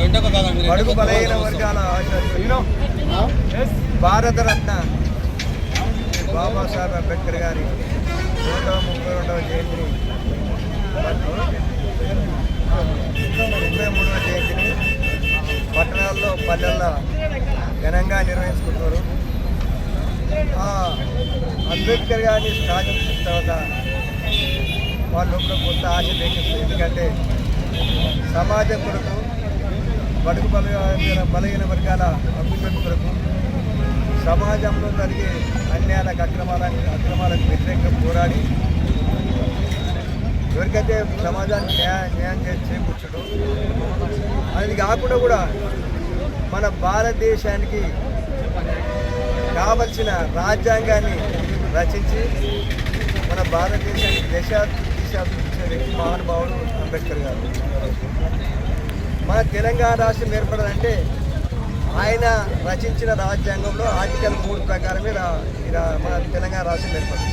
బడుగు బలహీన వర్గాల భారతరత్న బాబాసాహెబ్ అంబేద్కర్ గారి నూట ముప్పై రెండవ జయంతిని ముప్పై మూడవ జయంతిని పట్టణాల్లో పల్లెల్లో ఘనంగా నిర్వహించుకుంటున్నారు. ఆ అంబేద్కర్ గారిని స్థాపించిన తర్వాత వాళ్ళ కొంత ఆశ ఎందుకంటే సమాజం కొరకు బడుగు బలహీన బలహీన వర్గాల అభివృద్ధి కొరకు సమాజంలో జరిగే అన్యాయాలకు అక్రమాలకు అక్రమాలకు వ్యతిరేకంగా పోరాడి ఎవరికైతే సమాజానికి న్యాయం న్యాయం చేసి చేకూర్చడం అది కాకుండా కూడా మన భారతదేశానికి కావలసిన రాజ్యాంగాన్ని రచించి మన భారతదేశానికి దశ దిశ వ్యక్తి మహానుభావుడు అంబేద్కర్ గారు మన తెలంగాణ రాష్ట్రం ఏర్పడాలంటే ఆయన రచించిన రాజ్యాంగంలో ఆర్టికల్ మూడు ప్రకారమే రా- మన తెలంగాణ రాష్ట్రం ఏర్పడింది.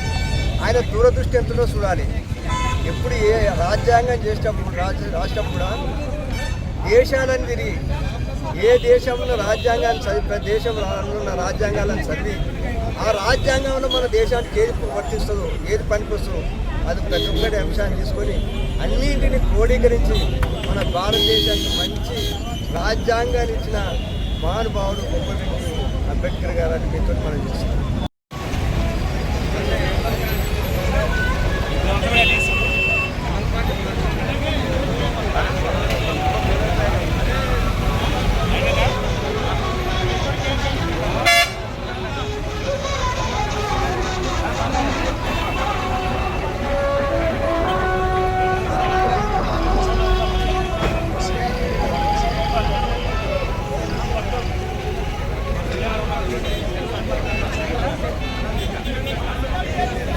ఆయన దూరదృష్టి ఎంతలో చూడాలి. ఎప్పుడు ఏ రాజ్యాంగం చేసేటప్పుడు రాజ్య రాష్ట్రం కూడా దేశాలను తిరిగి ఏ దేశంలో రాజ్యాంగాన్ని చదివి దేశంలో ఉన్న రాజ్యాంగాలను చదివి ఆ రాజ్యాంగంలో మన దేశానికి ఏది వర్తిస్తుందో ఏది పనికొస్తుందో అది ప్రతి ఒక్కటి అంశాన్ని తీసుకొని అన్నింటిని క్రోడీకరించి మన భారతదేశానికి మంచి రాజ్యాంగాన్ని ఇచ్చిన మహానుభావుడు గొప్ప వ్యక్తి అంబేద్కర్ గారు అని మీతో మనం చేస్తున్నాం. Thank you.